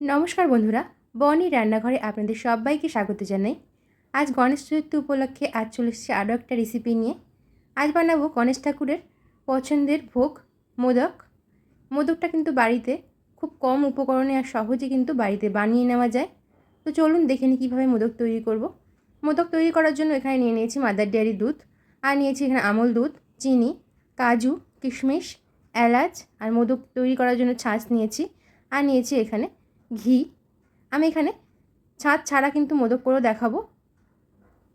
নমস্কার বন্ধুরা, বনি রান্নাঘরে আপনাদের সবাইকে স্বাগত জানাই। আজ গণেশ চতুর্থী উপলক্ষে আজ চলে এসেছে আরও একটা রেসিপি নিয়ে আজ বানাবো গণেশ ঠাকুরের পছন্দের ভোগ, মোদক। মোদকটা কিন্তু বাড়িতে খুব কম উপকরণে আর সহজে কিন্তু বাড়িতে বানিয়ে নেওয়া যায়। তো চলুন দেখে নিই কীভাবে মোদক তৈরি করব। মোদক তৈরি করার জন্য এখানে নিয়ে নিয়েছি মাদার ডেয়ারি দুধ, আর নিয়েছি এখানে আমল দুধ, চিনি, কাজু, কিশমিশ, এলাচ, আর মোদক তৈরি করার জন্য ছাঁচ নিয়েছি, আর নিয়েছি এখানে ঘি। আমি এখানে ছাঁচ ছাড়া কিন্তু মোদক করেও দেখাবো।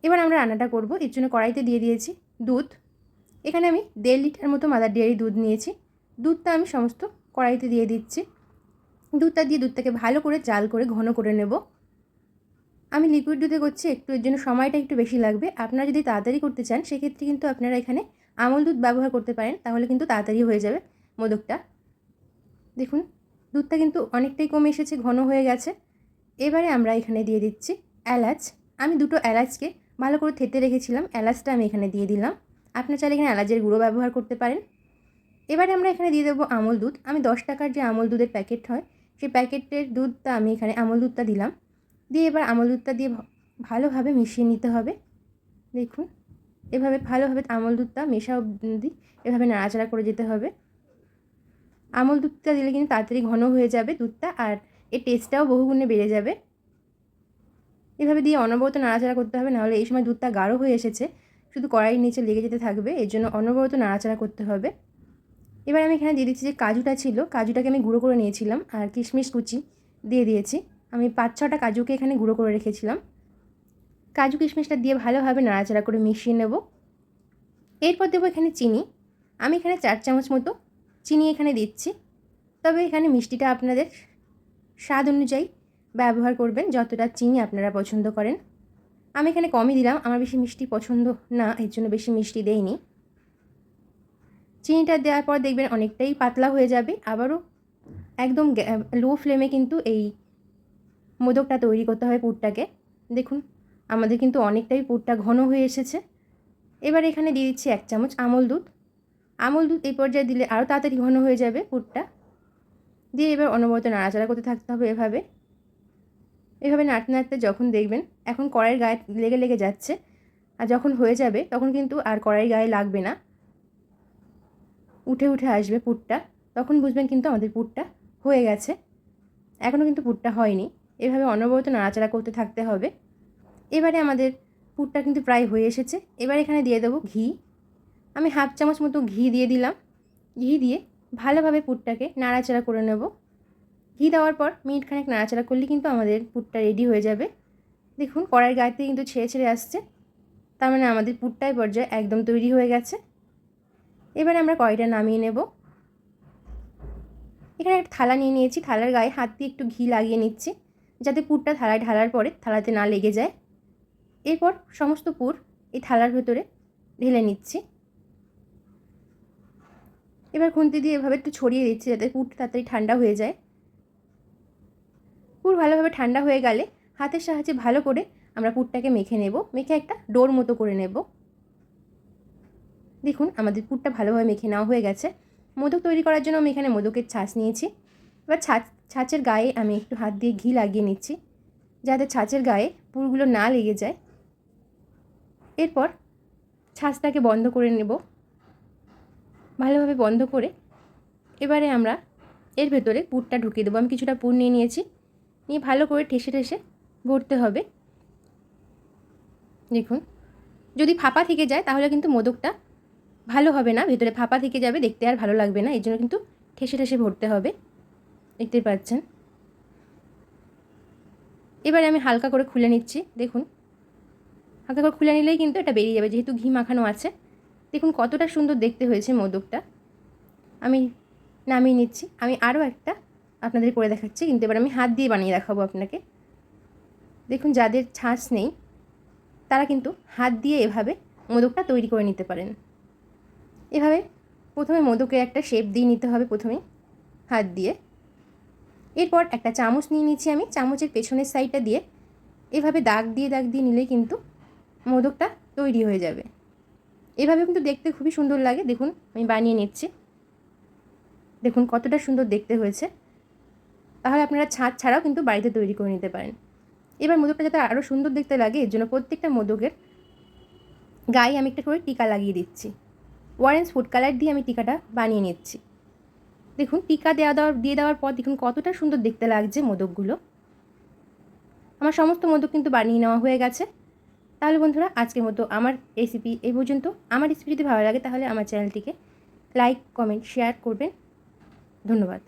এবার আমরা রান্নাটা করব। এর জন্য কড়াইতে দিয়ে দিয়েছি দুধ। এখানে আমি দেড় লিটার মতো মাদার ডেয়ারি দুধ নিয়েছি। দুধটা আমি সমস্ত কড়াইতে দিয়ে দিচ্ছি। দুধটা দিয়ে দুধটাকে ভালো করে জাল করে ঘন করে নেব। আমি লিকুইড দুধে করছি, একটু এর জন্য সময়টা একটু বেশি লাগবে। আপনারা যদি তাড়াতাড়ি করতে চান, সেক্ষেত্রে কিন্তু আপনারা এখানে আমল দুধ ব্যবহার করতে পারেন, তাহলে কিন্তু তাড়াতাড়ি হয়ে যাবে মোদকটা। দেখুন দুধটা কিন্তু অনেকটাই কমে এসেছে, ঘন হয়ে গেছে। এবারে আমরা এখানে দিয়ে দিচ্ছি এলাচ। আমি দুটো এলাচকে ভালো করে থেতে রেখেছিলাম, এলাচটা আমি এখানে দিয়ে দিলাম। আপনার চাইলে এখানে এলাচের গুঁড়ো ব্যবহার করতে পারেন। এবারে আমরা এখানে দিয়ে দেবো আমল দুধ। আমি দশ টাকার যে আমল দুধের প্যাকেট হয়, সেই প্যাকেটের দুধটা আমি এখানে আমল দুধটা দিলাম। দিয়ে এবার আমল দুধটা দিয়ে ভালোভাবে মিশিয়ে নিতে হবে। দেখুন, এভাবে ভালোভাবে আমল দুধটা মেশা অবধি এভাবে নাড়াচাড়া করে যেতে হবে। আমল দুধটা দিলে কিন্তু তাড়াতাড়ি ঘন হয়ে যাবে দুধটা আর এর টেস্টটাও বহুগুণে বেড়ে যাবে। এভাবে দিয়ে অনবরত নাড়াচাড়া করতে হবে, নাহলে এই সময় দুধটা গাঢ় হয়ে এসেছে। শুধু কড়াইয়ের নিচে লেগে যেতে থাকবে, এর জন্য অনবরত নাড়াচাড়া করতে হবে। এবার আমি এখানে দিয়ে দিচ্ছি যে কাজুটা ছিল, কাজুটাকে আমি গুঁড়ো করে নিয়েছিলাম আর কিশমিশ কুচি দিয়ে দিয়েছি। আমি পাঁচ ছটা কাজুকে এখানে গুঁড়ো করে রেখেছিলাম। কাজু কিশমিশটা দিয়ে ভালোভাবে নাড়াচাড়া করে মিশিয়ে নেব। এরপর দেবো এখানে চিনি। আমি এখানে চার চামচ মতো চিনি এখানে দিচ্ছি। তবে এখানে মিষ্টিটা আপনাদের স্বাদ অনুযায়ী ব্যবহার করবেন, যতটা চিনি আপনারা পছন্দ করেন। আমি এখানে কমই দিলাম, আমার বেশি মিষ্টি পছন্দ না, এর জন্য বেশি মিষ্টি দেইনি। চিনিটা দেওয়ার পর দেখবেন অনেকটাই পাতলা হয়ে যাবে, আবারও একদম লো ফ্লেমে কিন্তু এই মোদকটা তৈরি করতে হয় পুরটাকে। দেখুন, আমাদের কিন্তু অনেকটাই পুরটা ঘন হয়ে এসেছে। এবার এখানে দিয়ে দিচ্ছি এক চামচ আমল দুধ। আমল দুধ এই পর্যায়ে দিলে আরও তাড়াতাড়ি ঘন হয়ে যাবে পুরটা। দিয়ে এবার অনবরত নাড়াচাড়া করতে থাকতে হবে এভাবে। এভাবে নাড়তে নাড়তে যখন দেখবেন এখন কড়াইয়ের গায়ে লেগে লেগে যাচ্ছে, আর যখন হয়ে যাবে তখন কিন্তু আর কড়াইয়ের গায়ে লাগবে না। উঠে উঠে আসবে পুরটা, তখন বুঝবেন কিন্তু আমাদের পুরটা হয়ে গেছে। এখনও কিন্তু পুরটা হয়নি। এভাবে অনবরত নাড়াচাড়া করতে থাকতে হবে। এবারে আমাদের পুরটা কিন্তু প্রায় হয়ে এসেছে। এবার এখানে দিয়ে দেবো ঘি। আমি হাফ চামচ মতো ঘি দিয়ে দিলাম। ঘি দিয়ে ভালোভাবে পুরটাকে নাড়াচাড়া করে নেব। ঘি দেওয়ার পর মিনিটখানেক নাড়াচাড়া করলে কিন্তু আমাদের পুরটা রেডি হয়ে যাবে। দেখুন, কড়াইয়ের গায়েতে কিন্তু ছেড়ে ছেড়ে আসছে। তার মানে আমাদের পুরটাই পর্যায়ে একদম তৈরি হয়ে গেছে। এবারে আমরা কড়াইটা নামিয়ে নেব। এখানে একটা থালা নিয়ে নিয়েছি। থালার গায়ে হাত দিয়ে একটু ঘি লাগিয়ে নিচ্ছি, যাতে পুরটা থালায় ঢালার পরে থালাতে না লেগে যায়। এরপর সমস্ত পুর এই থালার ভেতরে ঢেলে নিচ্ছি। এবার খুন্তি দিয়ে এভাবে একটু ছড়িয়ে দিচ্ছি যাতে পুর তাড়াতাড়ি ঠান্ডা হয়ে যায়। পুর ভালোভাবে ঠান্ডা হয়ে গেলে হাতের সাহায্যে ভালো করে আমরা পুরটাকে মেখে নেব। মেখে একটা ডোর মতো করে নেব। দেখুন, আমাদের পুরটা ভালোভাবে মেখে নেওয়া হয়ে গেছে। মোদক তৈরি করার জন্য আমি এখানে মোদকের ছাঁচ নিয়েছি। এবার ছাঁচ, ছাঁচের গায়ে আমি একটু হাত দিয়ে ঘি লাগিয়ে নিচ্ছি যাতে ছাঁচের গায়ে পুরগুলো না লেগে যায়। এরপর ছাঁচটাকে বন্ধ করে নেব। ভালোভাবে বন্ধ করে এবারে আমরা এর ভেতরে পুরটা ঢুকিয়ে দেবো। আমি কিছুটা পুর নিয়ে নিয়েছি। নিয়ে ভালো করে ঠেসে ঠেসে ভরতে হবে। দেখুন, যদি ফাঁপা থেকে যায় তাহলে কিন্তু মোদকটা ভালো হবে না। ভেতরে ফাঁপা থেকে যাবে, দেখতে আর ভালো লাগবে না। এই জন্য কিন্তু ঠেসে ঠেসে ভরতে হবে। দেখতে পাচ্ছেন? এবারে আমি হালকা করে খুলে নিচ্ছি। দেখুন, হালকা করে খুলে নিলেই কিন্তু এটা বেরিয়ে যাবে। যেহেতু ঘি মাখানো আছে দেখুন কতটা সুন্দর দেখতে হয়েছে মোদকটা। আমি নামিয়ে নিচ্ছি। আমি আরও একটা আপনাদের করে দেখাচ্ছি, কিন্তু এবার আমি হাত দিয়ে বানিয়ে দেখাবো আপনাকে। দেখুন, যাদের ছাঁচ নেই, তারা কিন্তু হাত দিয়ে এভাবে মোদকটা তৈরি করে নিতে পারেন। এভাবে প্রথমে মোদকের একটা শেপ দিয়ে নিতে হবে প্রথমে, হাত দিয়ে। এরপর একটা চামচ নিয়ে নিচ্ছি আমি। চামচের পেছনের সাইডটা দিয়ে এভাবে দাগ দিয়ে দাগ দিয়ে নিলে কিন্তু মোদকটা তৈরি হয়ে যাবে। এভাবে কিন্তু দেখতে খুবই সুন্দর লাগে। দেখুন, আমি বানিয়ে নিচ্ছি। দেখুন, কতটা সুন্দর দেখতে হয়েছে। তাহলে আপনারা ছাদ ছাড়াও কিন্তু বাড়িতে তৈরি করে নিতে পারেন। এবার মোদকটা যাতে আরও সুন্দর দেখতে লাগে, এর জন্য প্রত্যেকটা মোদকের গায়ে আমি একটা করে টিকা লাগিয়ে দিচ্ছি। অরেঞ্জ ফুড কালার দিয়ে আমি টিকাটা বানিয়ে নিচ্ছি। দেখুন, টিকা দেওয়া দেওয়ার দিয়ে দেওয়ার পর দেখুন কতটা সুন্দর দেখতে লাগছে মোদকগুলো আমার সমস্ত মোদক কিন্তু বানিয়ে নেওয়া হয়ে গেছে। তাহলে বন্ধুরা, আজকের মতো আমার রেসিপি এই পর্যন্ত। আমার রেসিপি যদি ভালো লাগে তাহলে আমার চ্যানেলটিকে লাইক কমেন্ট শেয়ার করবেন। ধন্যবাদ।